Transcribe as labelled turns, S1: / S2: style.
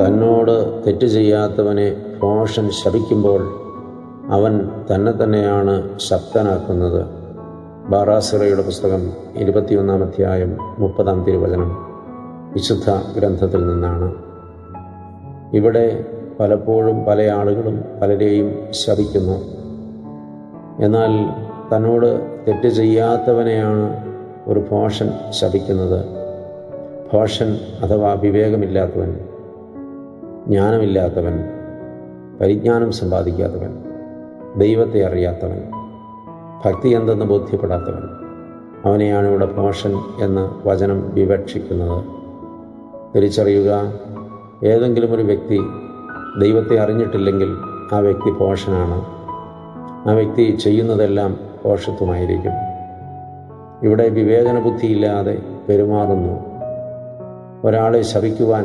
S1: തന്നോട് തെറ്റ് ചെയ്യാത്തവനെ ഭോഷൻ ശപിക്കുമ്പോൾ അവൻ തന്നെ തന്നെയാണ് ശക്തനാക്കുന്നത്. ബാറാസിറയുടെ പുസ്തകം ഇരുപത്തിയൊന്നാം അധ്യായം മുപ്പതാം തിരുവചനം വിശുദ്ധ ഗ്രന്ഥത്തിൽ നിന്നാണ്. ഇവിടെ പലപ്പോഴും പല ആളുകളും പലരെയും ശപിക്കുന്നു. എന്നാൽ തന്നോട് തെറ്റ് ചെയ്യാത്തവനെയാണ് ഒരു ഭോഷൻ ശപിക്കുന്നത്. ഭോഷൻ അഥവാ വിവേകമില്ലാത്തവൻ. ജ്ഞാനമില്ലാത്തവൻ പരിജ്ഞാനം സമ്പാദിക്കാത്തവൻ ദൈവത്തെ അറിയാത്തവൻ ഭക്തി എന്തെന്ന് ബോധ്യപ്പെടാത്തവൻ. അവനെയാണ് ഇവിടെ പ്രമോഷൻ എന്ന് വചനം വിവക്ഷിക്കുന്നത്. തിരിച്ചറിയുക ഏതെങ്കിലും ഒരു വ്യക്തി ദൈവത്തെ അറിഞ്ഞിട്ടില്ലെങ്കിൽ ആ വ്യക്തി പോഷനാണ് ആ വ്യക്തി ചെയ്യുന്നതെല്ലാം പോഷത്വമായിരിക്കും ഇവിടെ വിവേചന ബുദ്ധിയില്ലാതെ പെരുമാറുന്നു. ഒരാളെ ശപിക്കുവാൻ